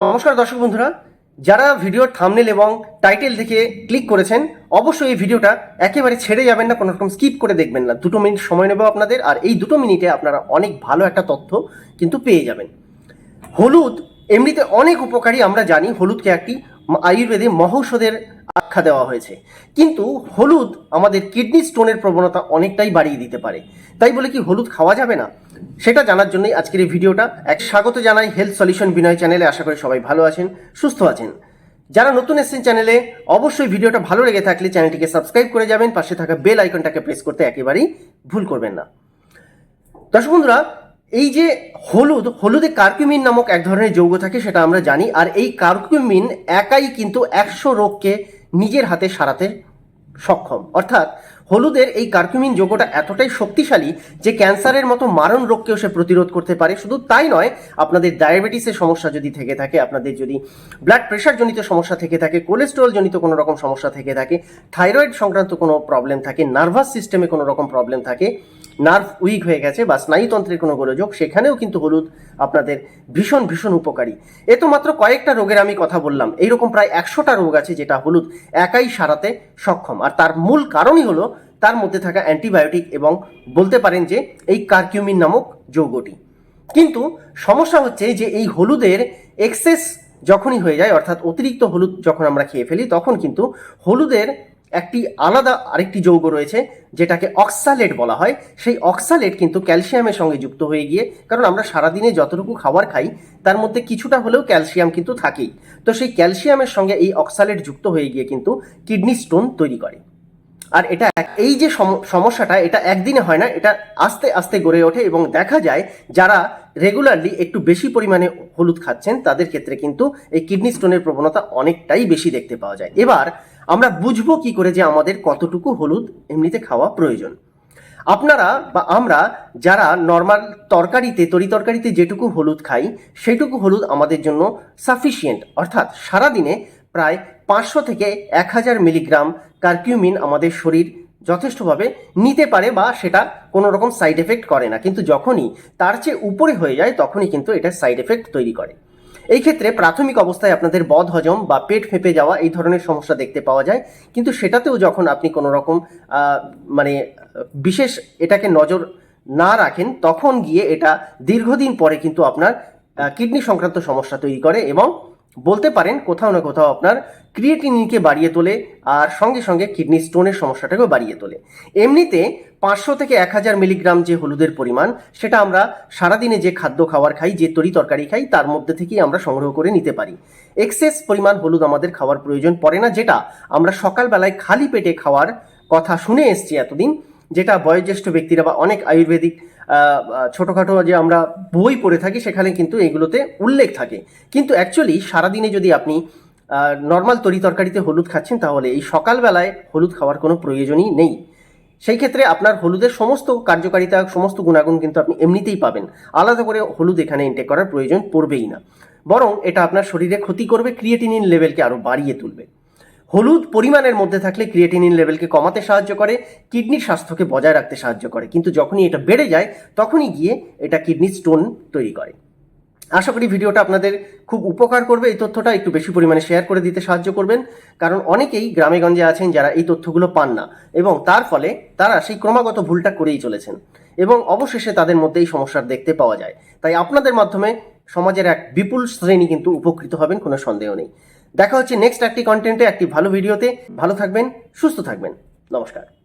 নমস্কার দর্শক বন্ধুরা, যারা ভিডিওর থামনেল এবং টাইটেল দেখে ক্লিক করেছেন, অবশ্যই এই ভিডিওটা একেবারে ছেড়ে যাবেন না, কোনো রকম স্কিপ করে দেখবেন না। দুটো মিনিট সময় নেব আপনাদের, আর এই দুটো মিনিটে আপনারা অনেক ভালো একটা তথ্য কিন্তু পেয়ে যাবেন। হলুদ, এমনিতে অনেক উপকারী আমরা জানি, হলুদকে একটি আয়ুর্বেদে মহৌষধের আখ্যা দেওয়া হয়েছে। কিন্তু হলুদ আমাদের কিডনি স্টোনের প্রবণতা অনেকটাই বাড়িয়ে দিতে পারে। তাই বলে কি হলুদ খাওয়া যাবে না? সেটা জানার জন্যই আজকের এই ভিডিওটা। এক স্বাগত জানাই হেলথ সলিউশন বিনয় চ্যানেলে। আশা করি সবাই ভালো আছেন, সুস্থ আছেন। যারা নতুন এসেছেন চ্যানেলে, অবশ্যই ভিডিওটা ভালো লেগে থাকলে চ্যানেলটিকে সাবস্ক্রাইব করে যাবেন। পাশে থাকা বেল আইকনটাকে প্রেস করতে একেবারেই ভুল করবেন না। দর্শক বন্ধুরা, এই যে হলুদ, হলুদে কার্কুমিন নামক এক ধরনের যৌগ থাকে, সেটা আমরা জানি। আর এই কার্কুমিন একাই কিন্তু একশো রোগকে নিজের হাতে সারাতে সক্ষম। অর্থাৎ হলুদের এই কার্কুমিন যৌগটা এতটাই শক্তিশালী যে ক্যান্সারের মতো মারণ রোগকেও সে প্রতিরোধ করতে পারে। শুধু তাই নয়, আপনাদের ডায়াবেটিসের সমস্যা যদি থেকে থাকে, আপনাদের যদি ব্লাড প্রেশার জনিত সমস্যা থেকে থাকে কোলেস্টেরল জনিত কোনো রকম সমস্যা থেকে থাকে থাইরয়েড সংক্রান্ত কোনো প্রবলেম থাকে নার্ভাস সিস্টেমে কোনো রকম প্রবলেম থাকে নার্ভ উইক হয়ে গেছে বা স্নায়ুতন্ত্রের কোনো গোলযোগ, সেখানেও কিন্তু হলুদ আপনাদের ভীষণ ভীষণ উপকারী। এ তো মাত্র কয়েকটা রোগের আমি কথা বললাম। এইরকম প্রায় একশোটা রোগ আছে যেটা হলুদ একাই সারাতে সক্ষম। আর তার মূল কারণই হলো তার মধ্যে থাকা অ্যান্টিবায়োটিক এবং বলতে পারেন যে এই কার্কিউমিন নামক যৌগটি। কিন্তু সমস্যা হচ্ছে যে এই হলুদের এক্সেস যখনই হয়ে যায়, অর্থাৎ অতিরিক্ত হলুদ যখন আমরা খেয়ে ফেলি, তখন কিন্তু হলুদের একটি আলাদা আরেকটি যৌগ রয়েছে, যেটাকে অক্সালেট বলা হয়। সেই অক্সালেট কিন্তু ক্যালসিয়ামের সঙ্গে যুক্ত হয়ে গিয়ে, কারণ আমরা সারাদিনে যতটুকু খাবার খাই, তার মধ্যে কিছুটা হলেও ক্যালসিয়াম কিন্তু থাকেই। তো সেই ক্যালসিয়ামের সঙ্গে এই অক্সালেট যুক্ত হয়ে গিয়ে কিন্তু কিডনি স্টোন তৈরি করে। আর এটা এই যে সম- সমস্যাটা, এটা একদিনে হয় না, এটা আস্তে আস্তে গড়ে ওঠে এবং দেখা যায় যারা রেগুলারলি একটু বেশি পরিমাণে হলুদ খাচ্ছেন, তাদের ক্ষেত্রে কিন্তু এই কিডনি স্টোনের প্রবণতা অনেকটাই বেশি দেখতে পাওয়া যায়। এবার আমরা বুঝব কি করে যে আমাদের কতটুকু হলুদ এমনিতে খাওয়া প্রয়োজন। আপনারা বা আমরা যারা নর্মাল তরকারিতে, তরি তরকারিতে যেটুকু হলুদ খাই, সেটুকু হলুদ আমাদের জন্য সাফিসিয়েন্ট অর্থাৎ সারাদিনে প্রায় পাঁচশো থেকে এক হাজার মিলিগ্রাম কার্কিউমিন আমাদের শরীর যথেষ্টভাবে নিতে পারে বা সেটা কোনো রকম সাইড এফেক্ট করে না। কিন্তু যখনই তার চেয়ে উপরে হয়ে যায়, তখনই কিন্তু এটা সাইড এফেক্ট তৈরি করে। এই ক্ষেত্রে প্রাথমিক অবস্থায় আপনাদের বদ হজম বা পেট ফেঁপে যাওয়া এই ধরনের সমস্যা দেখতে পাওয়া যায়। কিন্তু সেটাতেও যখন আপনি কোনো রকম মানে বিশেষ এটাকে নজর না রাখেন, তখন গিয়ে এটা দীর্ঘদিন পরে কিন্তু আপনার কিডনি সংক্রান্ত সমস্যা তৈরি করে এবং বলতে পারেন কোথাও না কোথাও আপনার ক্রিয়েটিনিনকে বাড়িয়ে তোলে আর সঙ্গে সঙ্গে কিডনি স্টোনের সমস্যাটাকেও বাড়িয়ে তোলে। এমনিতে পাঁচশো থেকে এক হাজার মিলিগ্রাম যে হলুদের পরিমাণ, সেটা আমরা সারাদিনে যে খাদ্য খাবার খাই, যে তরি তরকারি খাই, তার মধ্যে থেকেই আমরা সংগ্রহ করে নিতে পারি। এক্সেস পরিমাণ হলুদ আমাদের খাওয়ার প্রয়োজন পড়ে না, যেটা আমরা সকালবেলায় খালি পেটে খাওয়ার কথা শুনে এসছি এতদিন, যেটা বয়োজ্যেষ্ঠ ব্যক্তিরা বা অনেক আয়ুর্বেদিক ছোটখাটো যে আমরা বই পড়ে থাকি, সেখানে কিন্তু এগুলোতে উল্লেখ থাকে। কিন্তু অ্যাকচুয়ালি সারাদিনে যদি আপনি নর্মাল তরি তরকারিতে হলুদ খাচ্ছেন, তাহলে এই সকালবেলায় হলুদ খাওয়ার কোনো প্রয়োজনই নেই। সেই ক্ষেত্রে আপনার হলুদের সমস্ত কার্যকারিতা, সমস্ত গুণাগুণ কিন্তু আপনি এমনিতেই পাবেন। আলাদা করে হলুদ এখানে ইনটেক করার প্রয়োজন পড়বেই না। বরং এটা আপনার শরীরে ক্ষতি করবে ক্রিয়েটিনিন লেভেলকে আরও বাড়িয়ে তুলবে। হলুদ পরিমাণের মধ্যে থাকলে ক্রিয়েটিনিন লেভেলকে কমাতে সাহায্য করে কিডনির স্বাস্থ্যকে বজায় রাখতে সাহায্য করে। কিন্তু যখনই এটা বেড়ে যায়, তখনই গিয়ে এটা কিডনি স্টোন তৈরি করে। আশা করি ভিডিওটা আপনাদের খুব উপকার করবে। এই তথ্যটা একটু বেশি পরিমাণে শেয়ার করে দিতে সাহায্য করবেন। কারণ অনেকেই গ্রামে গঞ্জে আছেন যারা এই তথ্যগুলো পান না। এবং তার ফলে তারা সেই ক্রমাগত ভুলটা করেই চলেছেন। এবং অবশেষে তাদের মধ্যে এই সমস্যার দেখতে পাওয়া যায়। তাই আপনাদের মাধ্যমে সমাজের এক বিপুল শ্রেণি কিন্তু উপকৃত হবেন, কোনো সন্দেহ নেই। দেখা হচ্ছে নেক্সট একটি কন্টেন্টে একটি ভালো ভিডিওতে ভালো থাকবেন সুস্থ থাকবেন। নমস্কার।